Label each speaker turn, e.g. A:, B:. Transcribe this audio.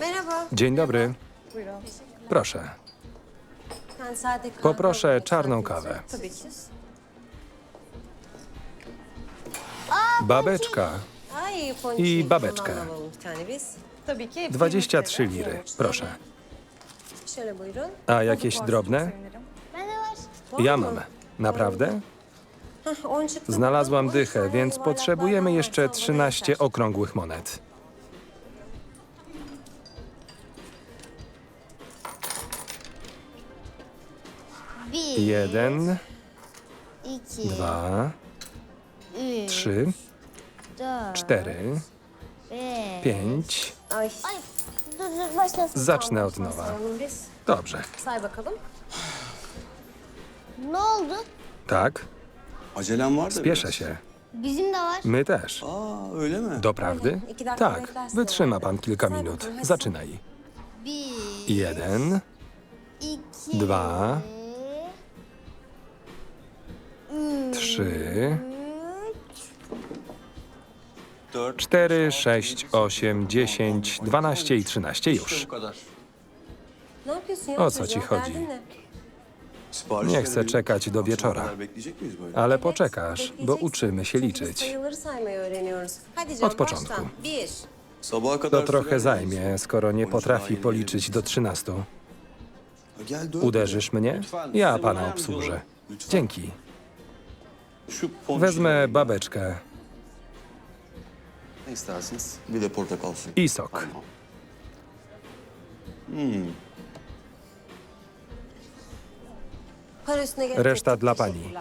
A: Merhaba.
B: Dzień dobry. Proszę, poproszę czarną kawę. Babeczka. I babeczkę.
A: Tamam, alalım bir tane biz.
C: Tabii ki.
B: 23 liry. Proszę. A jakieś drobne? Ja mam. Naprawdę? Znalazłam dychę, więc potrzebujemy jeszcze
A: varsa ona
B: 13
A: yeter.
B: okrągłych monet.
D: Bir,
B: Jeden,
D: iki,
B: dwa,
D: üç,
B: trzy,
D: dört,
B: cztery,
D: beş.
B: pięć.
A: Ay.
D: Ay, dur dur başlasın.
B: Zacznę od nowa.
A: Sayalım biz.
B: Dobrze.
A: Say bakalım.
D: Ne oldu?
B: Tak,
E: Acelem var da
B: spieszę
E: biraz.
B: się.
D: Bizim de var.
B: My też.
E: Aa öyle mi?
B: Doprawdy?
A: Dakika
B: Tak, wytrzyma pan kilka minut. Zaczynaj.
D: Bir,
B: Jeden,
D: iki,
B: dwa, trzy, cztery, sześć, osiem, dziesięć, dwanaście i trzynaście już. O co ci chodzi? Nie chcę czekać do wieczora. Ale poczekasz, bo uczymy się liczyć. Od początku. To trochę
E: mi?
B: zajmie, skoro nie potrafi policzyć do 13.
E: Ha, Gel dört.
B: Uderzysz mnie? Ja pana obsłużę. Dzięki. Wezmę babeczkę
E: Ne istersiniz? Bir de portakal suyu.
B: i sok.
E: Hmm.
B: Reszta dla pani.